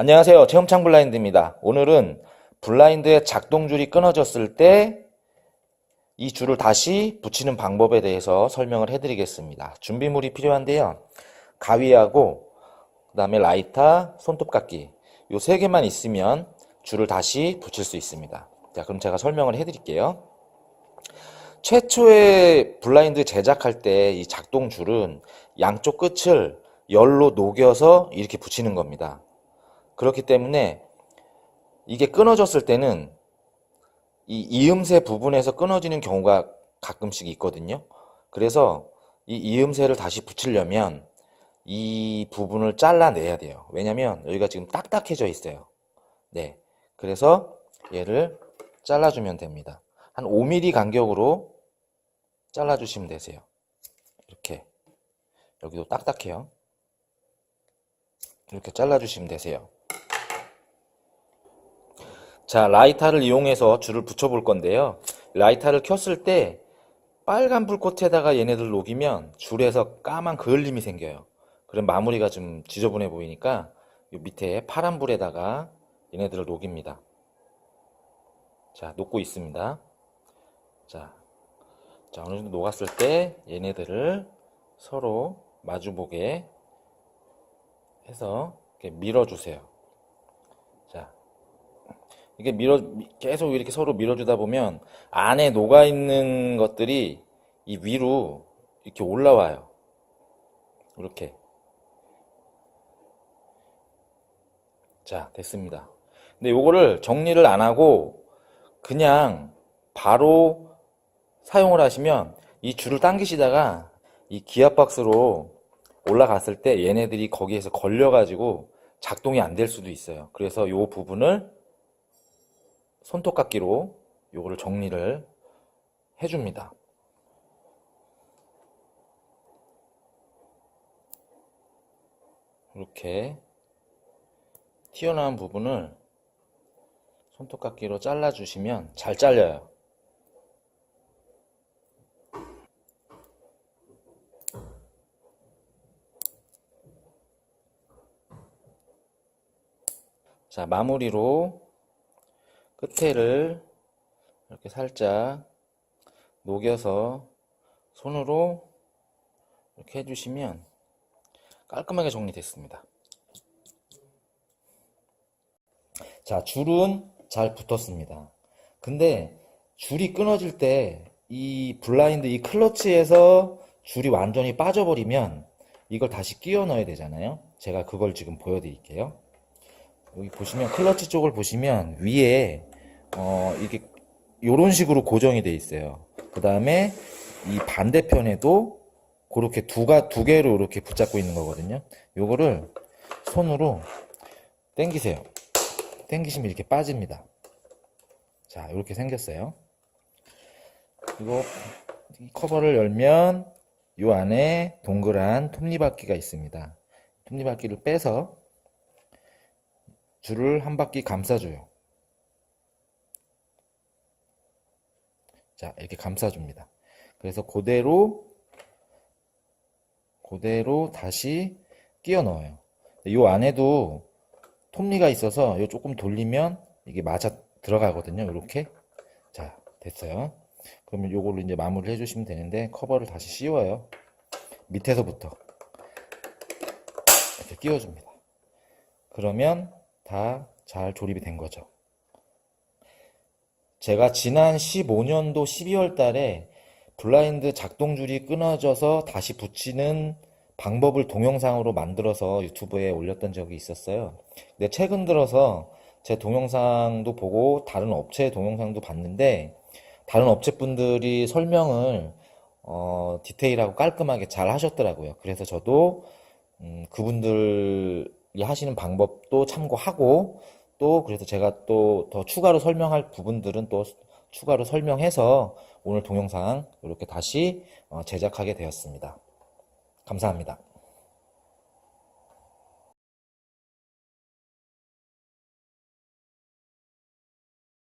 안녕하세요. 체험창 블라인드입니다. 오늘은 블라인드의 작동줄이 끊어졌을 때 이 줄을 다시 붙이는 방법에 대해서 설명을 해드리겠습니다. 준비물이 필요한데요. 가위하고 그 다음에 라이터, 손톱깎이 이세 개만 있으면 줄을 다시 붙일 수 있습니다. 자, 그럼 제가 설명을 해드릴게요. 최초의 블라인드 제작할 때 이 작동줄은 양쪽 끝을 열로 녹여서 이렇게 붙이는 겁니다. 그렇기 때문에 이게 끊어졌을 때는 이 이음새 부분에서 끊어지는 경우가 가끔씩 있거든요. 그래서 이 이음새를 다시 붙이려면 이 부분을 잘라내야 돼요. 왜냐면 여기가 지금 딱딱해져 있어요. 네. 그래서 얘를 잘라주면 됩니다. 한 5mm 간격으로 잘라주시면 되세요. 이렇게. 여기도 딱딱해요. 이렇게 잘라주시면 되세요. 자, 라이터를 이용해서 줄을 붙여볼 건데요. 라이터를 켰을 때 빨간 불꽃에다가 얘네들 녹이면 줄에서 까만 그을림이 생겨요. 그럼 마무리가 좀 지저분해 보이니까 요 밑에 파란 불에다가 얘네들을 녹입니다. 자, 녹고 있습니다. 자, 자, 어느 정도 녹았을 때 얘네들을 서로 마주보게 해서 밀어주세요. 자, 이게 밀어 계속 이렇게 서로 밀어주다 보면 안에 녹아 있는 것들이 이 위로 이렇게 올라와요. 이렇게. 자, 됐습니다. 근데 요거를 정리를 안 하고 그냥 바로 사용을 하시면 이 줄을 당기시다가 이 기압 박스로 올라갔을 때 얘네들이 거기에서 걸려가지고 작동이 안 될 수도 있어요. 그래서 요 부분을 손톱깎이로 요거를 정리를 해줍니다. 이렇게 튀어나온 부분을 손톱깎이로 잘라주시면 잘 잘려요. 자, 마무리로 끝에를 이렇게 살짝 녹여서 손으로 이렇게 해주시면 깔끔하게 정리됐습니다. 자, 줄은 잘 붙었습니다. 근데 줄이 끊어질 때 이 블라인드 이 클러치에서 줄이 완전히 빠져버리면 이걸 다시 끼워 넣어야 되잖아요. 제가 그걸 지금 보여드릴게요. 여기 보시면 클러치 쪽을 보시면 위에 어 이게 요런 식으로 고정이 돼 있어요. 그 다음에 이 반대편에도 그렇게 두가 두 개로 이렇게 붙잡고 있는 거거든요. 요거를 손으로 당기세요. 당기시면 이렇게 빠집니다. 자, 이렇게 생겼어요. 그리고 이 커버를 열면 요 안에 동그란 톱니바퀴가 있습니다. 톱니바퀴를 빼서 줄을 한 바퀴 감싸줘요. 자, 이렇게 감싸줍니다. 그래서 그대로, 그대로 다시 끼워 넣어요. 이 안에도 톱니가 있어서 이 조금 돌리면 이게 맞아 들어가거든요. 이렇게. 자, 됐어요. 그러면 요걸로 이제 마무리를 해주시면 되는데 커버를 다시 씌워요. 밑에서부터 이렇게 끼워줍니다. 그러면 다 잘 조립이 된 거죠. 제가 지난 15년도 12월 달에 블라인드 작동줄이 끊어져서 다시 붙이는 방법을 동영상으로 만들어서 유튜브에 올렸던 적이 있었어요. 근데 최근 들어서 제 동영상도 보고 다른 업체 동영상도 봤는데 다른 업체 분들이 설명을 어, 디테일하고 깔끔하게 잘 하셨더라고요. 그래서 저도 음, 그분들이 하시는 방법도 참고하고 또 그래서 제가 또 더 추가로 설명할 부분들은 또 추가로 설명해서 오늘 동영상 이렇게 다시 어, 제작하게 되었습니다. 감사합니다.